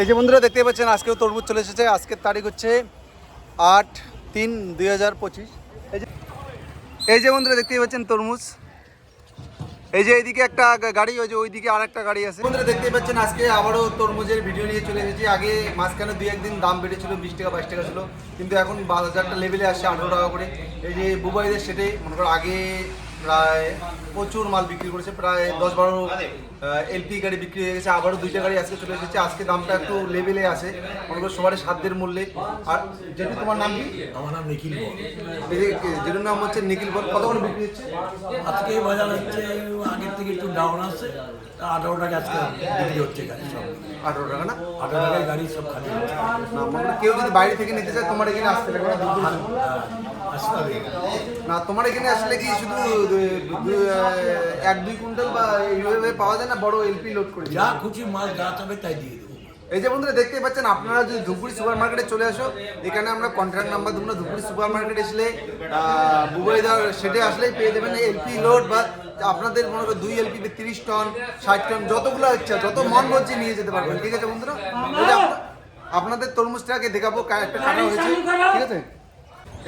এই যে বন্ধুরা দেখতে পাচ্ছেন, আজকেও তরমুজ চলে এসেছে। আজকের তারিখ হচ্ছে আট তিন দুই হাজার পঁচিশ। এই যে এই যে বন্ধুরা দেখতেই পাচ্ছেন তরমুজ। এই যে এইদিকে একটা গাড়ি, ওই যে ওইদিকে আর একটা গাড়ি আছে। বন্ধুরা দেখতেই পাচ্ছেন, আজকে আবারও তরমুজের ভিডিও নিয়ে চলে এসেছি। আগে মাঝখানে দুই একদিন দাম বেড়েছিল, বিশ টাকা, বাইশ টাকা ছিল। কিন্তু এখন বাজারটা লেভেলে আসছে আঠেরো টাকা করে। এই যে বুবাইদের সেটে মনে করো আগে প্রায় প্রচুর মাল বিক্রি করেছে প্রায় দশ বারো এলপি গাড়ি বিক্রি হয়ে গেছে আবারও দুইটা গাড়ি আজকে চলে এসেছে। আজকে দামটা একটু লেভেলে আছে মনে করো সবার সাধ্যের মূল্যে। আর যেটি তোমার নাম কি? আমার নাম নিখিল বল। নাম হচ্ছে নিখিল বল। কত করে বিক্রি হচ্ছে? আজকে বাজার হচ্ছে আগের থেকে একটু ডাউন আছে আঠারো টাকা আজকে বিক্রি হচ্ছে গাড়ি সব। আঠারো টাকা না? আঠারো টাকায় গাড়ি সব খালি কেউ যদি বাইরে থেকে নিতে চায় তোমার এখানে আসতে লাগবে না না তোমার এখানে আসলে কি শুধু এক দুই কুইন্টাল বা এইভাবে পাওয়া যায় না? বড় এলপি লোড করে যা খুশি মাল যা তাই দিয়ে দেবো। এই যে বন্ধুরা দেখতেই পাচ্ছেন আপনারা যদি ধুপগুড়ি সুপার মার্কেটে চলে আসো এখানে আমরা কন্ট্রাক্ট নাম্বার দেবো না। ধুপগুড়ি সুপার মার্কেটে আসলে বুবাইদার সেটে আসলেই পেয়ে যাবেন এলপি লোড বা আপনাদের মনে করো দুই এলপি তিরিশ টন ষাট টন যতগুলো ইচ্ছা যত মন বলছে নিয়ে যেতে পারবেন। ঠিক আছে বন্ধুরা? আপনাদের তরমুজটাকে দেখাবো একটা কাটা হয়েছে। ঠিক আছে?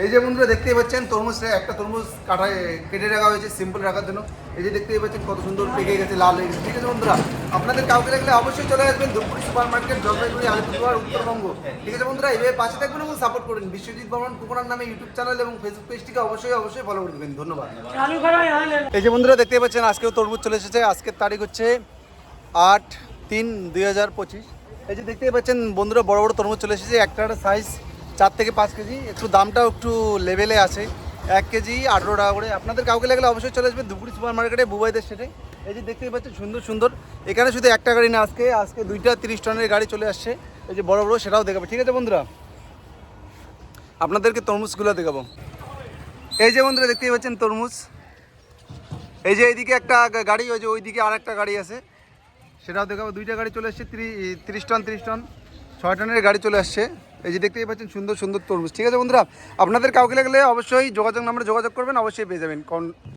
এই যে বন্ধুরা দেখতেই পাচ্ছেন তরমুজটা একটা তরমুজ কাটা কেটে রাখা হয়েছে সিম্পল রাখার জন্য। এই যে দেখতেই পাচ্ছেন কত সুন্দর পেকে গেছে লাল হয়ে গেছে। ঠিক আছে বন্ধুরা আপনাদের কাউকে লাগলে অবশ্যই চলে আসবেন দুপুরি সুপার মার্কেট জলপাইগুড়ি আলিপুরদুয়ার উত্তরবঙ্গ। ঠিক আছে বন্ধুরা এভাবে পাশে থাকবেন এবং সাপোর্ট করুন বিশ্বজিৎ বর্মন কুকুরার নামে ইউটিউব চ্যানেল এবং ফেসবুক পেজটিকে অবশ্যই অবশ্যই ফলো করে দেবেন। ধন্যবাদ। এই যে বন্ধুরা দেখতে পাচ্ছেন আজকেও তরমুজ চলে এসেছে। আজকের তারিখ হচ্ছে আট তিন দুই হাজার পঁচিশ। এই যে দেখতেই পাচ্ছেন বন্ধুরা বড় বড় তরমুজ চলে এসেছে। একটা সাইজ চার থেকে পাঁচ কেজি, একটু দামটাও একটু লেভেলে আছে। এক কেজি আঠেরো টাকা করে। আপনাদের কাউকে লাগলে অবশ্যই চলে আসবে দুপুরি সুপার মার্কেটে বুবাইদের সেটে এই যে দেখতেই পাচ্ছেন, সুন্দর সুন্দর। এখানে শুধু একটা গাড়ি না, আজকে আজকে দুইটা তিরিশ টনের গাড়ি চলে আসছে। এই যে বড় বড়, সেটাও দেখাবে। ঠিক আছে বন্ধুরা? আপনাদেরকে তরমুজগুলো দেখাবো। এই যে বন্ধুরা, দেখতেই পাচ্ছেন তরমুজ। এই যে এইদিকে একটা গাড়ি, ওই যে ওইদিকে আর একটা গাড়ি আছে। সেটাও দেখাবো। দুইটা গাড়ি চলে আসছে তিরিশ টন তিরিশ টন। ছয় টনের গাড়ি চলে আসছে। এই যে দেখতেই পাচ্ছেন, সুন্দর সুন্দর তরমুজ। ঠিক আছে বন্ধুরা, আপনাদের কাউকে লাগলে অবশ্যই যোগাযোগ নাম্বারে যোগাযোগ করবেন, অবশ্যই পেয়ে যাবেন। কোন